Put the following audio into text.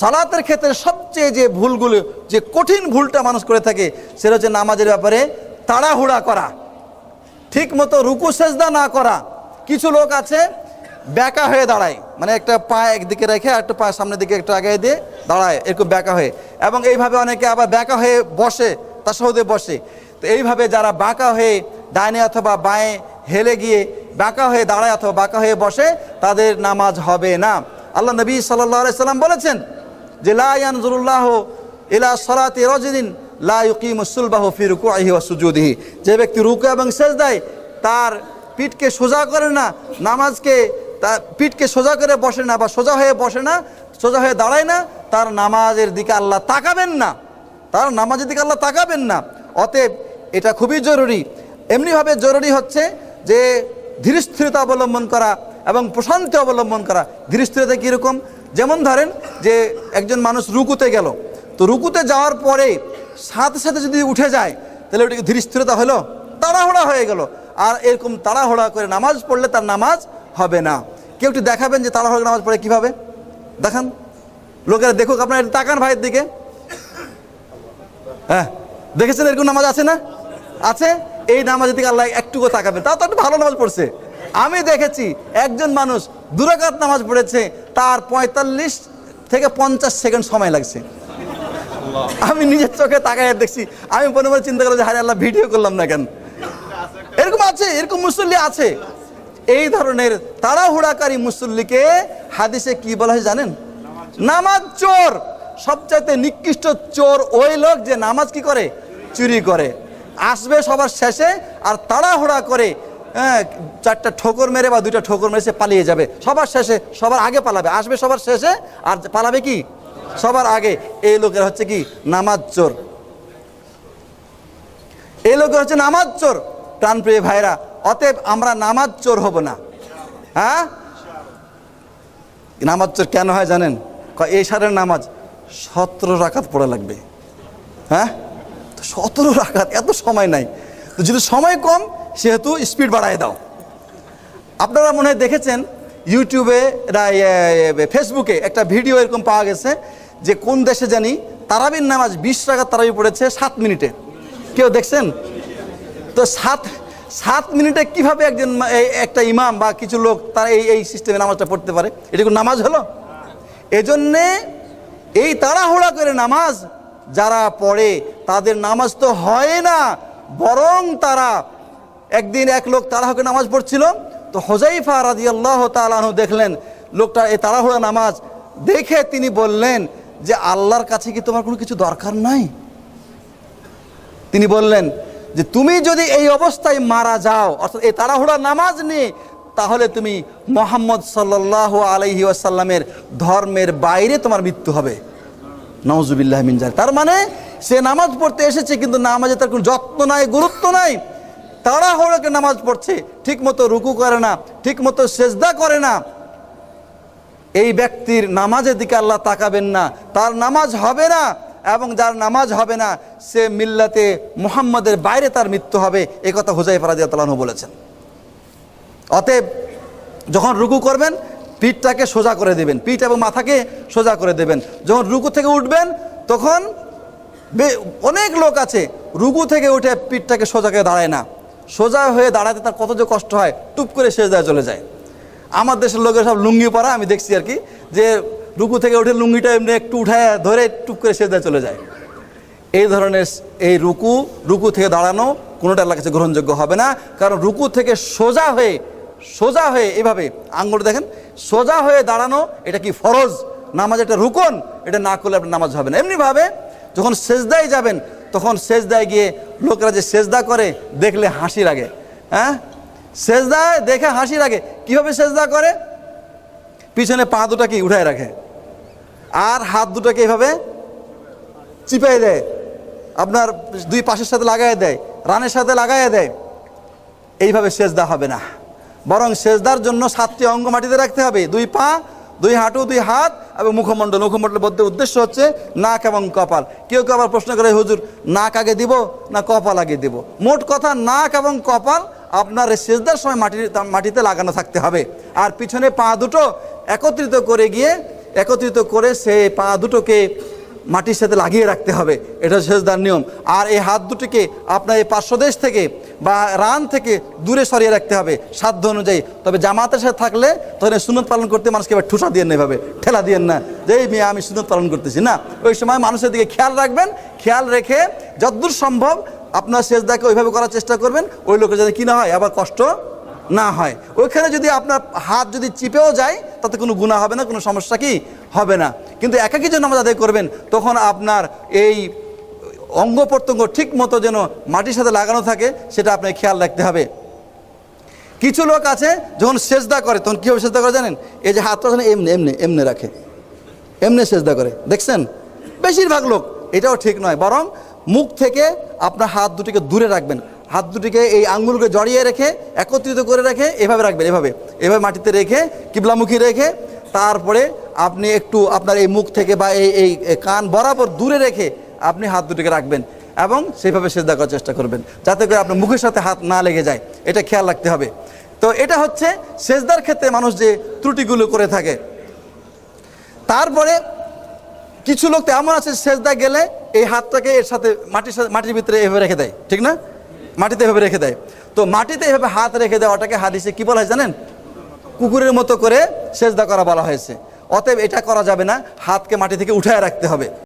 সালাতের ক্ষেত্রে সবচেয়ে যে ভুলগুলো, যে কঠিন ভুলটা মানুষ করে থাকে, সেটা হচ্ছে নামাজের ব্যাপারে তাড়াহুড়া করা ঠিক মতো রুকু, সেজদা না করা। কিছু লোক আছে ব্যাকা হয়ে দাঁড়ায় মানে একটা পা একদিকে রেখে একটা পা সামনের দিকে একটু আগে দিয়ে দাঁড়ায়, এরকম ব্যাকা হয়ে। এবং এইভাবে অনেকে আবার ব্যাকা হয়ে বসে তার সহদে বসে। তো এইভাবে যারা বাঁকা হয়ে ডাইনে অথবা বাঁয়ে হেলে গিয়ে বাঁকা হয়ে দাঁড়ায় অথবা বাঁকা হয়ে বসে, তাদের নামাজ হবে না। আল্লাহ নবী সাল্লাহ সাল্লাম বলেছেন যে লায়ানজুল্লাহ ইলা সরাতে রজদিন লা ইউকিমুসুলবাহু ফি রুকুইহি ওয়া সুজুদিহি। যে ব্যক্তি রুকু এবং সেজদায় তার পিঠকে সোজা করে না, নামাজকে তার পিঠকে সোজা করে বসে না বা সোজা হয়ে বসে না, সোজা হয়ে দাঁড়ায় না, তার নামাজের দিকে আল্লাহ তাকাবেন না। তার নামাজের দিকে আল্লাহ তাকাবেন না। অতএব এটা খুবই জরুরি। এমনিভাবে জরুরি হচ্ছে যে ধীরস্থিরতা অবলম্বন করা এবং প্রশান্তি অবলম্বন করা। ধীরস্থিরতা কীরকম? যেমন ধরেন যে একজন মানুষ রুকুতে গেল, তো রুকুতে যাওয়ার পরে সাথে সাথে যদি উঠে যায়, তাহলে ওটাকে ধীরস্থিরতা হলো, তাড়াহুড়া হয়ে গেল। আর এরকম তাড়াহুড়া করে নামাজ পড়লে তার নামাজ হবে না। কেউ একটু দেখাবেন যে তাড়াহুড়া নামাজ পড়ে কীভাবে? দেখান। লোকেরা দেখুক আপনার তাকান ভাইয়ের দিকে। হ্যাঁ দেখেছেন এরকম নামাজ আছে না? আছে? এই নামাজের দিকে আল্লাহ একটুকু তাকাবেন। তাও তো একটা ভালো নামাজ পড়ছে। আমি দেখেছি একজন মানুষ দুরাকাত নামাজ পড়েছে তার পঁয়তাল্লিশ থেকে পঞ্চাশ সেকেন্ড সময় লাগছে। আমি নিজের চোখে তাকায় দেখছি আমি মনে মনে চিন্তা করলাম যে হারে আল্লাহ ভিডিও করলাম না কেন? এরকম আছে এরকম মুসল্লি আছে। এই ধরনের তাড়াহুড়াকারী মুসল্লিকে হাদিসে কি বলা হয় জানেন? নামাজ চোর। সবচাইতে নিকৃষ্ট চোর ওই লোক যে নামাজ কি করে? চুরি করে। আসবে সবার শেষে আর তাড়াহুড়া করে হ্যাঁ চারটা ঠোকর মেরে বা দুইটা ঠোকর মেরে সে পালিয়ে যাবে। সবার শেষে, সবার আগে পালাবে। আসবে সবার শেষে, আর পালাবে কি? সবার আগে। এই লোকের হচ্ছে কি? নামাজ চোর। এই লোকের হচ্ছে নামাজ চোর। প্রাণপ্রিয় ভাইরা, অতএব আমরা নামাজ চোর হব না। হ্যাঁ? নামাজ চোর কেন হয় জানেন? এই সারের নামাজ সতেরো রাকাত পড়া লাগবে। হ্যাঁ? সতেরো রাকাত, এত সময় নাই। তো যদি সময় কম সেহেতু স্পিড বাড়ায় দাও। আপনারা মনে হয় দেখেছেন, ইউটিউবে ফেসবুকে একটা ভিডিও এরকম পাওয়া গেছে যে কোন দেশে জানি তারাবির নামাজ বিশ টাকা তারাবি পড়েছে সাত মিনিটে। কেউ দেখছেন? তো সাত সাত মিনিটে কীভাবে একজন একটা ইমাম বা কিছু লোক তারা এই এই সিস্টেমে নামাজটা পড়তে পারে? এটা কোনো নামাজ হলো? এজন্যে এই তাড়াহুড়া করে নামাজ যারা পড়ে তাদের নামাজ তো হয় না, বরং তারা একদিন এক লোক তাড়াহুড়ো নামাজ পড়ছিল, তো হোজাইফা রাজি আল্লাহ তালাহ দেখলেন লোকটা এই তাড়াহুড়া নামাজ দেখে তিনি বললেন যে, আল্লাহর কাছে কি তোমার কোনো কিছু দরকার নাই? তিনি বললেন যে, তুমি যদি এই অবস্থায় মারা যাও, অর্থাৎ এই তাড়াহুড়া নামাজ নিয়ে, তাহলে তুমি মোহাম্মদ সাল্লাহ আলহি আসাল্লামের ধর্মের বাইরে তোমার মৃত্যু হবে। নওজুবিল্লাহ মিনজার তার মানে সে নামাজ পড়তে এসেছে, কিন্তু নামাজে তার কোনো যত্ন নাই, গুরুত্ব নাই। তাড়াহুড়োকে নামাজ পড়ছে ঠিক মতো রুকু করে না ঠিক মতো সেজদা করে না। এই ব্যক্তির নামাজের দিকে আল্লাহ তাকাবেন না, তার নামাজ হবে না এবং যার নামাজ হবে না, সে মিল্লাতে মুহাম্মাদের বাইরে তার মৃত্যু হবে, এ কথা হুজাই ফরাদিয়া তালানু বলেছেন। অতএব যখন রুকু করবেন, পিঠটাকে সোজা করে দেবেন, পিঠ এবং মাথাকে সোজা করে দেবেন। যখন রুকু থেকে উঠবেন, তখন অনেক লোক আছে, রুকু থেকে উঠে পিঠটাকে সোজা করে দাঁড়ায় না। সোজা হয়ে দাঁড়াতে তার কত যে কষ্ট হয়, টুপ করে সেজদায় চলে যায়। আমার দেশের লোকের সব লুঙ্গি পরা, আমি দেখছি আর কি, যে রুকু থেকে উঠে লুঙ্গিটা এমনি একটু উঠায় ধরে টুপ করে সেজদায় চলে যায়। এই ধরনের এই রুকু রুকু থেকে দাঁড়ানো কোনোটা আল্লাহর কাছে গ্রহণযোগ্য হবে না। কারণ রুকু থেকে সোজা হয়ে সোজা হয়ে এভাবে আঙ্গুল দেখেন, সোজা হয়ে দাঁড়ানো, এটা কি ফরজ? নামাজ এটা রুকন, এটা না করলে আপনার নামাজ হবে না। এমনিভাবে যখন সেজদায় যাবেন তখন সেজদায় গিয়ে লোকরা যে সেজদা করে, দেখলে হাসি লাগে। হ্যাঁ? সেজদায় দেখে হাসি লাগে। কীভাবে সেজদা করে? পিছনে পা দুটাকে উঠায় রাখে। আর হাত দুটাকে এইভাবে চিপাই দেয়। আপনার দুই পাশের সাথে লাগাই দেয়, রানের সাথে লাগাই দেয়। এইভাবে সেজদা হবে না। বরং সেজদার জন্য সাতটি অঙ্গ মাটিতে রাখতে হবে। দুই পা দুই হাঁটু, দুই হাত এবং মুখমণ্ডল। মুখমণ্ডলের মধ্যে উদ্দেশ্য হচ্ছে নাক এবং কপাল। কেউ কেউ আবার প্রশ্ন করে, হুজুর, নাক আগে দিব না কপাল আগে দিব? মোট কথা, নাক এবং কপাল আপনার সেজদার সময় মাটি, মাটিতে লাগানো থাকতে হবে। আর পিছনে পা দুটো একত্রিত করে গিয়ে, একত্রিত করে সে পা দুটোকে মাটির সাথে লাগিয়ে রাখতে হবে। এটা সেজদার নিয়ম। আর এই হাত দুটিকে আপনার এই পার্শ্বদেশ থেকে বা রান থেকে দূরে সরিয়ে রাখতে হবে সাধ্য অনুযায়ী। তবে জামাতের সাথে থাকলে তখন এই সুন্নত পালন করতে মানুষকে এবার ঠুসা দিয়ে এভাবে, ঠেলা দিয়ে না যে, এই মেয়ে, আমি সুন্নত পালন করতেছি। না, ওই সময় মানুষের দিকে খেয়াল রাখবেন, খেয়াল রেখে যতদূর সম্ভব আপনার সেজদাকে ওইভাবে করার চেষ্টা করবেন, ওই লোকের যাতে কি না হয়, আবার কষ্ট না হয়। ওইখানে যদি আপনার হাত যদি চিপেও যায়, তাতে কোনো গুণা হবে না, কোনো সমস্যা কি হবে না। কিন্তু একাকি যে নামাজ আদায় করবেন, তখন আপনার এই অঙ্গ প্রত্যঙ্গ ঠিক মতো যেন মাটির সাথে লাগানো থাকে, সেটা আপনাকে খেয়াল রাখতে হবে। কিছু লোক আছে, যখন সেজদা করে, তখন কীভাবে সেজদা করে জানেন? এই যে হাতটা এমনি এমনি এমনি রাখে। এমনি সেজদা করে। দেখছেন? বেশিরভাগ লোক এটাও ঠিক নয়, বরং মুখ থেকে আপনার হাত দুটিকে দূরে রাখবেন। হাত দুটিকে এই আঙ্গুলকে জড়িয়ে রেখে, একত্রিত করে রেখে, এভাবে রাখবেন, এভাবে। এভাবে মাটিতে রেখে, কিবলামুখী রেখে, তারপরে আপনি একটু আপনার এই মুখ থেকে বা এই এই কান বরাবর দূরে রেখে আপনি হাত দুটিকে রাখবেন এবং সেইভাবে সেজদা করার চেষ্টা করবেন, যাতে করে আপনার মুখের সাথে হাত না লেগে যায়। এটা খেয়াল রাখতে হবে। তো এটা হচ্ছে সেজদার ক্ষেত্রে মানুষ যে ত্রুটিগুলো করে থাকে। তারপরে কিছু লোক তো এমন আছে, সেজদা গেলে এই হাতটাকে এর সাথে মাটির সাথে, মাটির ভিতরে এভাবে রেখে দেয়, ঠিক না? মাটিতে এভাবে রেখে দেয়। তো মাটিতে এভাবে হাত রেখে দেওয়াটাকে হাদিসে কি বলা হয় জানেন? কুকুরের মতো করে সেজদা করা বলা হয়েছে। অতএব এটা করা যাবে না, হাতকে মাটি থেকে উঠায় রাখতে হবে।